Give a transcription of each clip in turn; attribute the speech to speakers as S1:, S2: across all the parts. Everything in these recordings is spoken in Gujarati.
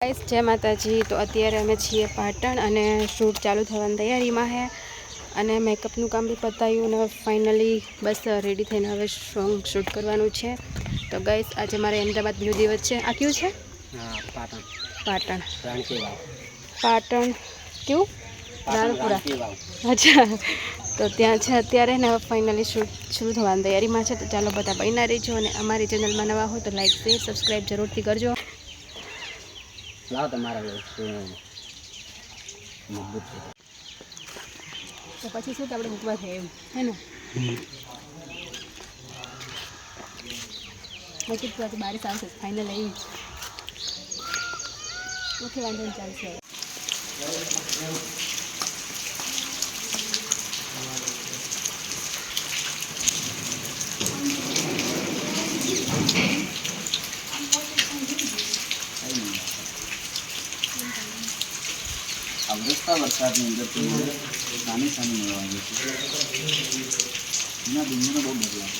S1: ગાઈસ જય માતાજી. તો અત્યારે અમે છીએ પાટણ અને શૂટ ચાલુ થવાની તૈયારીમાં છે અને મેકઅપનું કામ બી પતાવ્યું અને ફાઇનલી બસ રેડી થઈને હવે સોંગ શૂટ કરવાનું છે. તો ગાઈસ આજે મારે અમદાવાદ બીજો દિવસ છે. આ કયું છે?
S2: પાટણ.
S1: પાટણ. પાટણ. કેવું? રાણપુરા અચ્છા. તો ત્યાં છે અત્યારે ને ફાઇનલી શૂટ શરૂ થવાની તૈયારીમાં છે. તો ચાલો બધા બનીના રહેજો અને અમારી ચેનલમાં નવા હોય તો લાઈક શેર સબસ્ક્રાઈબ જરૂરથી કરજો.
S2: લાવ તમારા
S1: તો પછી શું કે આપણે મૂકવા થાય એમ? હે ને મૂકી તો બારીશ આવશે ફાઇનલ એવી ઓકે વાંધો નહીં ચાલશે.
S2: અવરસતા વરસાદની અંદર તો સામે સામે મળવાનું છે. એના દુનિયાનો બહુ બદલાવ.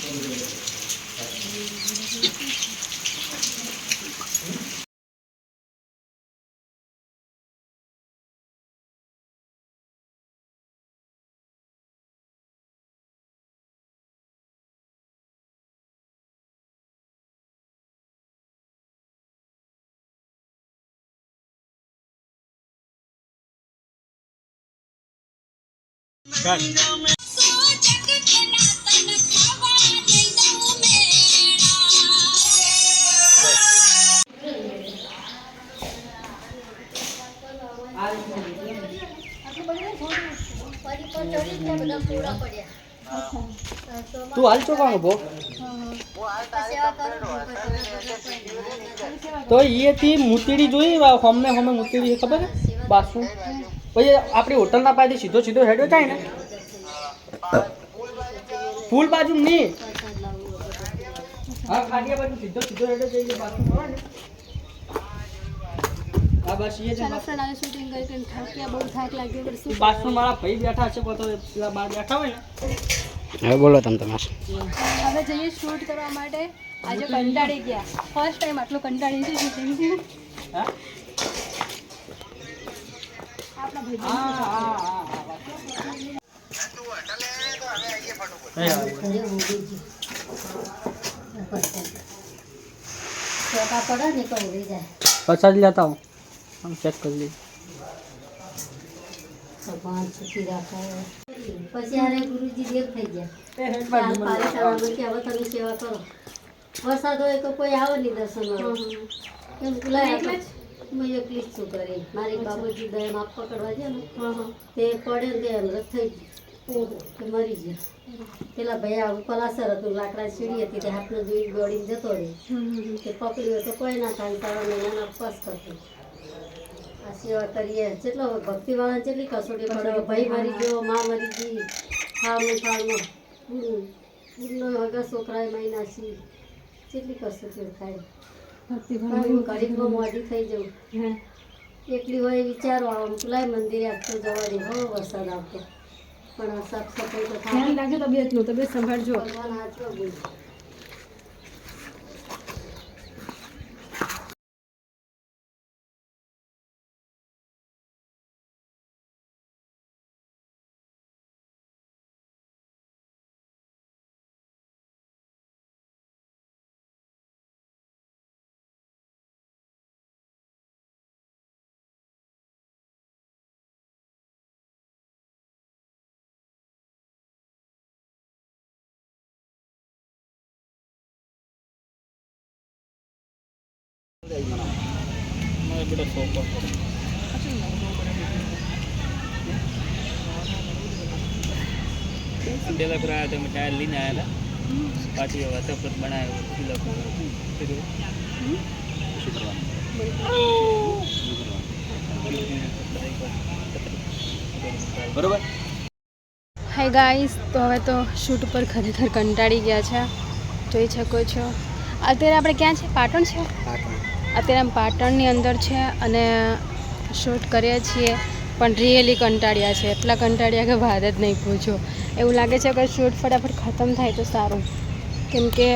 S2: તું હાલ ચોકાનો ઊભો તો એથી મૂતેડી જોઈ હમને હમે મૂતેડી ખબર બાસુ. પછી આપણી હોટલના પાસે સીધો સીધો હેડો થાય ને? ફૂલ બાજુ નહીં. હા ખાડિયા બાજુ સીધો સીધો હેડો જઈએ બાસુ મળે ને. હા બસ એ જ
S1: ચાલો ફ્રેન્ડ હવે શૂટિંગ કરી કરીને થાક્યા બહુ થાક લાગ્યો પછી
S2: બાસુ મારા ભાઈ બેઠા છે પોતો પેલા બાર બેઠા હોય ને.
S3: હવે બોલો તમે તમારે.
S1: હવે જઈએ શૂટ કરવા માટે. આજે કંટાળી ગયા. ફર્સ્ટ ટાઈમ આટલું કંટાળી છે શૂટિંગ
S2: હા? હા પચાસ લેતા હું આમ ચેક કરી લઈએ.
S4: પછી આરે ગુરુજી દેવ થઈ ગયા. હાલ પારેશાળામાં કે હવે તમે સેવા કરો. વરસાદ હોય તો કોઈ આવે નહીં દર્શન કેમ બોલાય હું એકલી જ છું ઘરે મારી બાબુજી દયા માપ પકડવા ગયા ને તે પડે ને એમ થઈ ગયું મરી ગયો. પેલા ભાઈ આવું પલાસર હતું લાકડા સીડી હતી તે હાથનો જોઈ દોડીને જતો રહે તે પકડ્યો તો કોઈ ના થાય તારા મહિનાના ઉપવાસ કરતો આ સેવા કરીએ. જેટલો ભક્તિવાળા જેટલી કસોટી પડે ભાઈ મરી ગયો મા મરી ગઈ ખાવાનું ખાવાનું હમ. છોકરાએ મહિના સી જેટલી કસોટી થાય. હું ગરીબમાં મોડી થઈ જાઉં. એકલી હોય વિચારો આમ લાય મંદિરે આપતો જવા દે. હો વરસાદ આવતો. પણ આ સાફ સફાઈ તો
S1: ધ્યાન રાખજો તબિયતનું તબિયત સંભાળજો.
S4: ભગવાન હાચવો બોલ
S5: પેલા પર આવ્યા તમે ટાયર લઈને આવ્યા હતા પાછી હવે તપત બનાવ્યો કિલો
S2: બરોબર
S1: હાય ગાઈસ તો હવે તો શૂટ ઉપર ખરેખર કંટાળી ગયા છે. જોઈ શકો છો. અત્યારે આપણે ક્યાં છે? પાટણ છે? અત્યારે પાટણની અંદર છે અને શૂટ કરીએ છીએ, પણ રિયલી કંટાળ્યા છે. એટલા કંટાળ્યા કે વાત જ નહીં પૂછો. એવું લાગે છે કે શૂટ ફટાફટ ખતમ થાય તો સારું. કેમ કે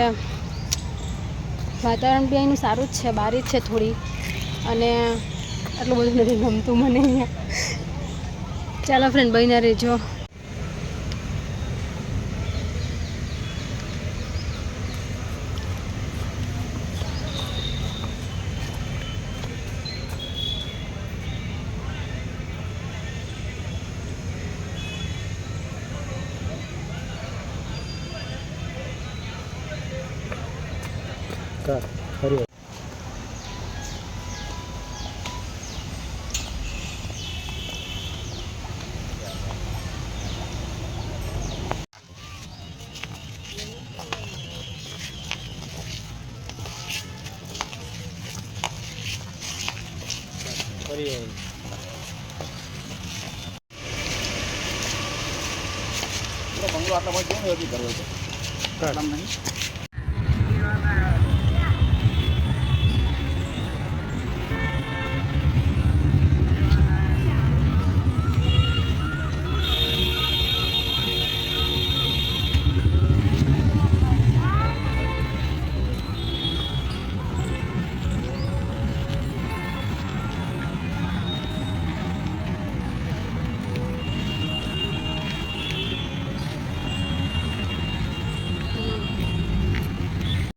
S1: વાતાવરણ બી અહીંનું સારું જ છે, બારી જ છે થોડી. અને આટલું બધું નથી ગમતું મને અહીંયા. ચાલો ફ્રેન્ડ બહીને રહેજો.
S6: બંગલો આટલા માટે કેમ નથી કરવો છે? નહીં?